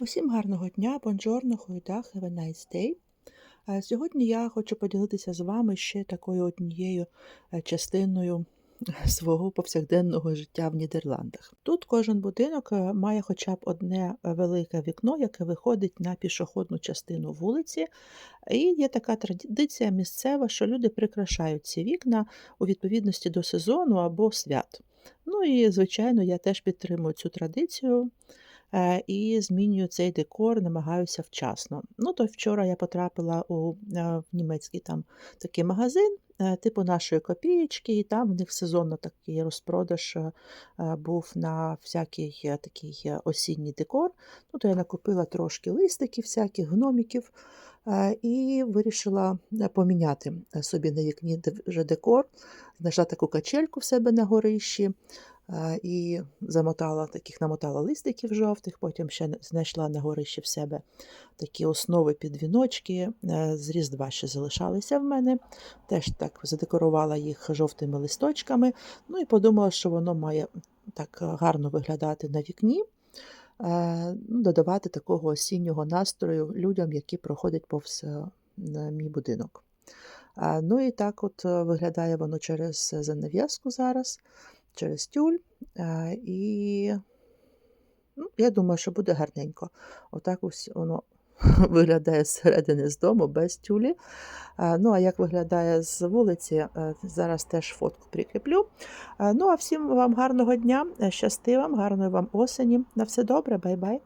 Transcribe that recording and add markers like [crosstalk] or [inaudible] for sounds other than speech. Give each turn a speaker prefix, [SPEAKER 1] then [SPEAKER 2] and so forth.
[SPEAKER 1] Усім гарного дня, бонжорно, хуйдах, have a nice day. Е, Сьогодні я хочу поділитися з вами ще такою однією е, частиною свого повсякденного життя в Нідерландах. Тут кожен будинок е, має хоча б одне е, велике вікно, яке виходить на пішохідну частину вулиці. І є така традиція місцева, що люди прикрашають ці вікна у відповідності до сезону або свят. Ну і, звичайно, я теж підтримую цю традицію е, і змінюю цей декор, намагаюся вчасно. Ну, то вчора я потрапила у е, в німецький там такий магазин, е, типу нашої копієчки, і там в них сезонно такий розпродаж е, е, був на всякий е, такий е, осінній декор. Ну, то я накупила трошки листиків, всяких гноміків. е, І вирішила е, поміняти е, собі на вікні вже декор. Знайшла таку качельку в себе на горищі, Е, і замотала таких, намотала листиків жовтих, потім ще знайшла на горищі в себе такі основи під віночки. е, З Різдва ще залишалися в мене. Теж так задекорувала їх жовтими листочками. Ну і подумала, що воно має так гарно виглядати на вікні. е, ну, Додавати такого осіннього настрою людям, які проходять повз е, мій будинок. Ну і так от виглядає воно через занав'язку зараз, через тюль. І ну, я думаю, що буде гарненько. Отак ось воно [laughs] виглядає зсередини з дому без тюлі. Ну, а як виглядає з вулиці, е, зараз теж фотку прикріплю. Ну, а всім вам гарного дня, е, щасти вам, гарної вам осені. На все добре, бай-бай.